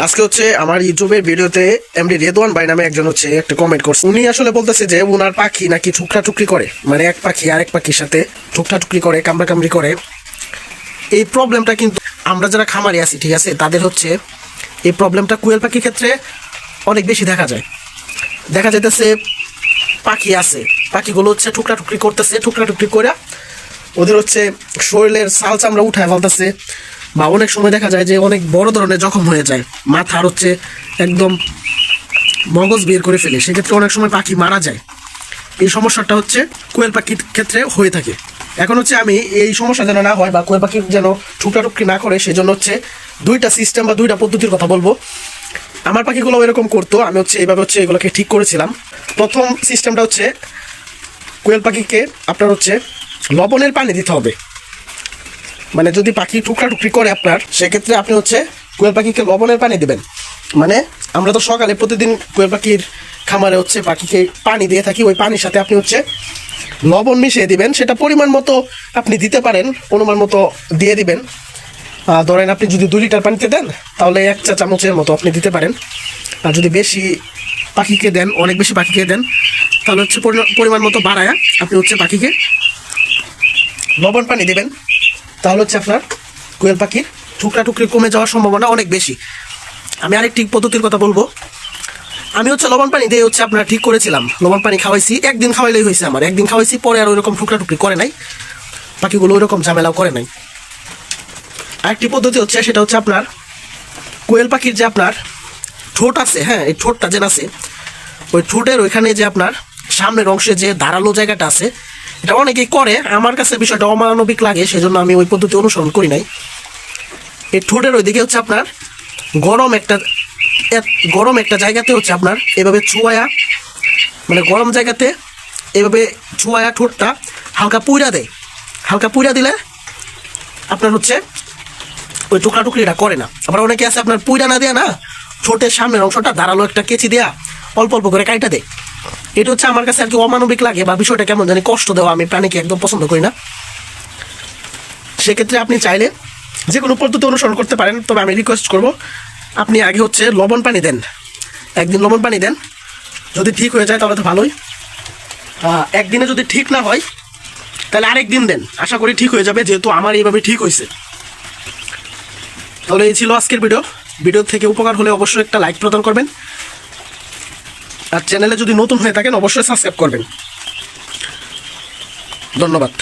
আজকে হচ্ছে আমার ইউটিউবের ভিডিওতে এমডি রেদওয়ান ভাই নামে একজন হচ্ছে একটা কমেন্ট করছে। উনি আসলে বলতেছে যে উনার পাখি নাকি ঠুকরা টুকরি করে। মানে এক পাখি আরেক পাখির সাথে ঠুকরা টুকরি করে কামড়া কামড়ি করে। এই প্রবলেমটা কিন্তু আমরা যারা খামারি আছি, ঠিক আছে, তাদের হচ্ছে এই প্রবলেমটা কুয়েল পাখির ক্ষেত্রে অনেক বেশি দেখা যায়। দেখা যাইতেছে পাখি আছে, পাখিগুলো হচ্ছে টুকরা টুকরি করতেছে টুকরা টুকরি করে ওদের হচ্ছে শরীরের সাল চামড়া উঠায় ফেলতেছে। বা অনেক সময় দেখা যায় যে অনেক বড় ধরনের জখম হয়ে যায়। মাথার হচ্ছে একদম মগজ বের করে ফেলে। সেক্ষেত্রে অনেক সময় পাখি মারা যায়। এই সমস্যাটা হচ্ছে কোয়েল পাখির ক্ষেত্রে হয়ে থাকে। এখন হচ্ছে আমি এই সমস্যা যেন না হয় বা কোয়েল পাখি যেন টুকরা টুকরি না করে, সেজন্য হচ্ছে দুইটা সিস্টেম বা দুইটা পদ্ধতির কথা বলব। আমার পাখিগুলো এরকম করতো, আমি হচ্ছে এইভাবে হচ্ছে এগুলোকে ঠিক করেছিলাম। প্রথম সিস্টেমটা হচ্ছে কোয়েল পাখিকে আপনার হচ্ছে লবণের পানি দিতে হবে। মানে যদি পাখি টুকরা টুকরি করে আপনার, সেক্ষেত্রে আপনি হচ্ছে কোয়েল পাখিকে লবণের পানি দেবেন। মানে আমরা তো সকালে প্রতিদিন কোয়েল পাখির খামারে হচ্ছে পাখিকে পানি দিয়ে থাকি, ওই পানির সাথে আপনি হচ্ছে লবণ মিশিয়ে দিবেন। সেটা পরিমাণ মতো আপনি দিতে পারেন, অনুমান মতো দিয়ে দিবেন। ধরেন আপনি যদি দুই লিটার পানিতে দেন, তাহলে এক চা চামচের মতো আপনি দিতে পারেন। আর যদি বেশি পাখিকে দেন, অনেক বেশি পাখিকে দেন, তাহলে হচ্ছে পরিমা- পরিমাণ মতো বাড়ায় আপনি হচ্ছে পাখিকে লবণ পানি দেবেন। তাহলে হচ্ছে আপনার কোয়েল পাখির টুকরা টুকরি কমে যাওয়ার সম্ভাবনা অনেক বেশি। আমি আরেকটি পদ্ধতির কথা বলব। আমি হচ্ছে লবণ পানি দিয়ে হচ্ছে আপনার ঠিক করেছিলাম। লবণ পানি খাওয়াইছি, একদিন খাওয়াইলেই হয়েছে আমার। একদিন খাওয়াইছি, পরে আর ওইরকম টুকরা টুকরি করে নাই। পাখিগুলো ওইরকম ঝামেলাও করে নাই। আরেকটি পদ্ধতি হচ্ছে, সেটা হচ্ছে আপনার কোয়েল পাখির যে আপনার ঠোঁট আছে হ্যাঁ এই ঠোঁটটা যেন আছে, ওই ঠোঁটের ওইখানে যে আপনার সামনের অংশে যে ধারালো জায়গাটা আছে এটা অনেকেই করে, আমার কাছে বিষয়টা অমানবিক লাগে, সেজন্য আমি ওই পদ্ধতি অনুসরণ করি নাই। এই ঠোঁটের ওইদিকে হচ্ছে আপনার, গরম একটা, এক- গরম একটা জায়গাতে হচ্ছে আপনার, এভাবে ছুঁয়া মানে গরম জায়গাতে এভাবে ছুঁয়া ঠোঁটটা হালকা পুইরা দেয়। হালকা পুইরা দিলে আপনার হচ্ছে ওই টুকরা টুকরিটা করে না। আবার অনেকে আছে আপনার পুইরা না দেয়া না, ঠোঁটের সামনের অংশটা ধারালো একটা কেচি দেয়া, অল্প অল্প করে কাইটা দেয়। এটা হচ্ছে আমার কাছে আর কি অমানবিক লাগে বা বিষয়টা কেমন জানি কষ্ট দেওয়া আমি প্রাণীকে একদম পছন্দ করি না। সেক্ষেত্রে আপনি চাইলে যে কোনো পদ্ধতি অনুসরণ করতে পারেন, তবে আমি রিকোয়েস্ট করব, আপনি আগে হচ্ছে লবণ পানি দেন। একদিন লবণ পানি দেন, যদি ঠিক হয়ে যায় তাহলে তো ভালোই। একদিনে যদি ঠিক না হয়, তাহলে আরেক দিন দেন। আশা করি ঠিক হয়ে যাবে, যেহেতু আমার এইভাবে ঠিক হয়েছে। তাহলে এই ছিল আজকের ভিডিও ভিডিও থেকে উপকার হলে অবশ্যই একটা লাইক প্রদান করবেন। আর চ্যানেলে যদি নতুন হয়ে থাকেন অবশ্যই সাবস্ক্রাইব করবেন। ধন্যবাদ।